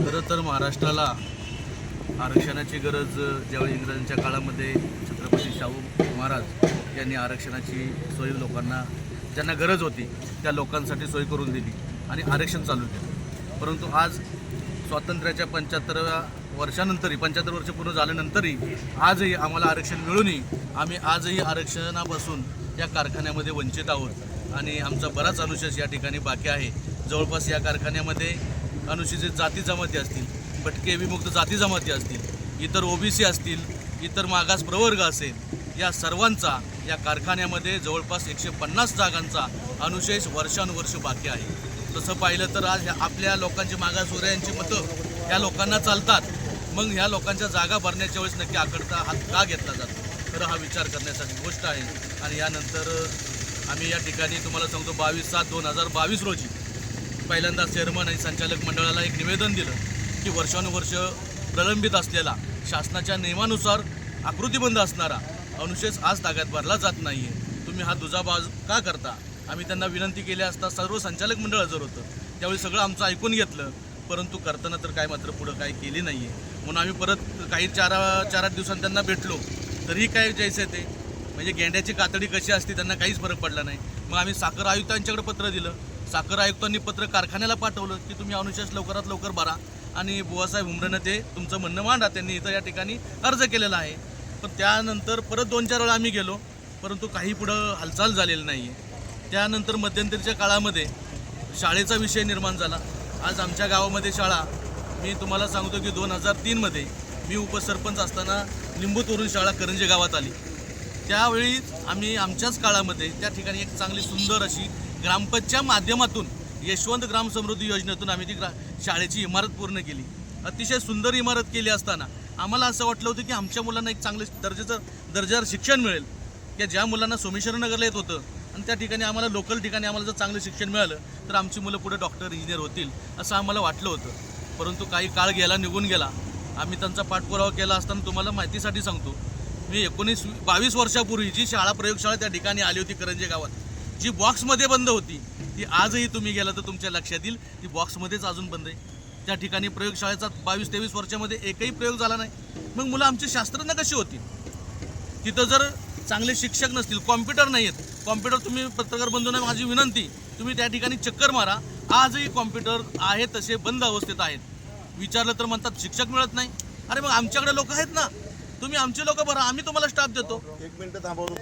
खरं तर महाराष्ट्राला आरक्षणाची गरज ज्यावेळी इंग्रजांच्या काळामध्ये छत्रपती शाहू महाराज यांनी आरक्षणाची सोय लोकांना ज्यांना गरज होती त्या लोकांसाठी सोय करून दिली आणि आरक्षण चालू केलं. परंतु आज स्वातंत्र्याच्या पंच्याहत्तराव्या वर्षानंतरही पंच्याहत्तर वर्ष पूर्ण झाल्यानंतरही आजही आम्हाला आरक्षण मिळूनही आम्ही आजही आरक्षणापासून या कारखान्यामध्ये वंचित आहोत. आणि आमचा बराच अनुशेष या ठिकाणी बाकी आहे. जवळपास या कारखान्यामध्ये अनुसूचित जाती जमाती असतील भटके विमुक्त जाती जमाती असतील इतर ओबीसी असतील इतर मागास प्रवर्ग असेल या सर्वांचा या कारखान्यामध्ये जवळपास एकशे पन्नास जागांचा अनुशेष वर्षानुवर्ष बाकी आहे. तसं पाहिलं तर आज ह्या आपल्या लोकांची मागासवर्गीयांची मतं ह्या लोकांना चालतात. मग ह्या लोकांच्या जागा भरण्याच्या वेळेस नक्की आकडता हात का घेतला जातो? तर हा विचार करण्यासाठी गोष्ट आहे. आणि यानंतर आम्ही या ठिकाणी तुम्हाला सांगतो बावीस सात दोन हजार बावीस रोजी पहिल्यांदा चेअरमन आणि संचालक मंडळाला एक निवेदन दिलं की वर्षानुवर्ष प्रलंबित असलेला शासनाच्या नियमानुसार आकृतीबंद असणारा अनुशेष आज ताब्यात भरला जात नाही आहे तुम्ही हा दुजाबाज का करता? आम्ही त्यांना विनंती केली असता सर्व संचालक मंडळ हजर होतं. त्यावेळी सगळं आमचं ऐकून घेतलं परंतु करताना तर काय मात्र पुढं काय केली नाही आहे म्हणून आम्ही परत काही चार चार आठ दिवसांनी त्यांना भेटलो. तरीही काय जायचं ते? म्हणजे गेंड्याची कातडी कशी असते त्यांना काहीच फरक पडला नाही. मग आम्ही साखर आयुक्तांच्याकडे पत्र दिलं. साखर आयुक्तांनी पत्र कारखान्याला पाठवलं की तुम्ही अनुशेष लवकरात लवकर भरा. आणि बुवासाहेब हुमरेनं ते तुमचं म्हणणं मांडा. त्यांनी इथं या ठिकाणी अर्ज केलेला आहे. पण त्यानंतर परत दोन चार वेळा आम्ही गेलो. परंतु काही पुढं हालचाल झालेली नाही आहे त्यानंतर मध्यंतरीच्या काळामध्ये शाळेचा विषय निर्माण झाला. आज आमच्या गावामध्ये शाळा. मी तुम्हाला सांगतो की दोन हजार तीनमध्ये मी उपसरपंच असताना लिंबूतवरून शाळा करंजे गावात आली. त्यावेळी आम्ही आमच्याच काळामध्ये त्या ठिकाणी एक चांगली सुंदर अशी ग्रामपंचच्या माध्यमातून यशवंत ग्राम समृद्धी योजनेतून आम्ही ती ग्रा शाळेची इमारत पूर्ण केली. अतिशय सुंदर इमारत केली असताना आम्हाला असं वाटलं होतं की आमच्या मुलांना एक चांगलं दर्जाचं दर्जावर शिक्षण मिळेल. की ज्या मुलांना सोमेश्वरनगरला येत होतं आणि त्या ठिकाणी आम्हाला लोकल ठिकाणी आम्हाला जर चांगलं शिक्षण मिळालं तर आमची मुलं पुढे डॉक्टर इंजिनियर होतील असं आम्हाला वाटलं होतं. परंतु काही काळ गेला निघून गेला. आम्ही त्यांचा पाठपुरावा केला असताना तुम्हाला माहितीसाठी सांगतो. मी एकोणीस बावीस वर्षापूर्वी जी शाळा प्रयोगशाळा त्या ठिकाणी आली होती करंजे गावात जी बॉक्समध्ये बंद होती ती आजही तुम्ही गेला तर तुमच्या लक्षात येईल ती बॉक्समध्येच अजून बंद आहे. त्या ठिकाणी प्रयोगशाळेचा बावीस तेवीस वर्षामध्ये एकही प्रयोग झाला नाही. मग मुलं आमचे शास्त्रज्ञ कशी होती? तिथं जर चांगले शिक्षक नसतील कॉम्प्युटर नाही आहेत कॉम्प्युटर तुम्ही पत्रकार बंधूंना माझी विनंती तुम्ही त्या ठिकाणी चक्कर मारा. आजही कॉम्प्युटर आहे तसे बंद अवस्थेत आहेत. विचारलं तर म्हणतात शिक्षक मिळत नाही. अरे मग आमच्याकडे लोक आहेत ना. तुम्ही आमचे लोक भरा आम्ही तुम्हाला स्टाफ देतो. एक मिनिट थांबवतो.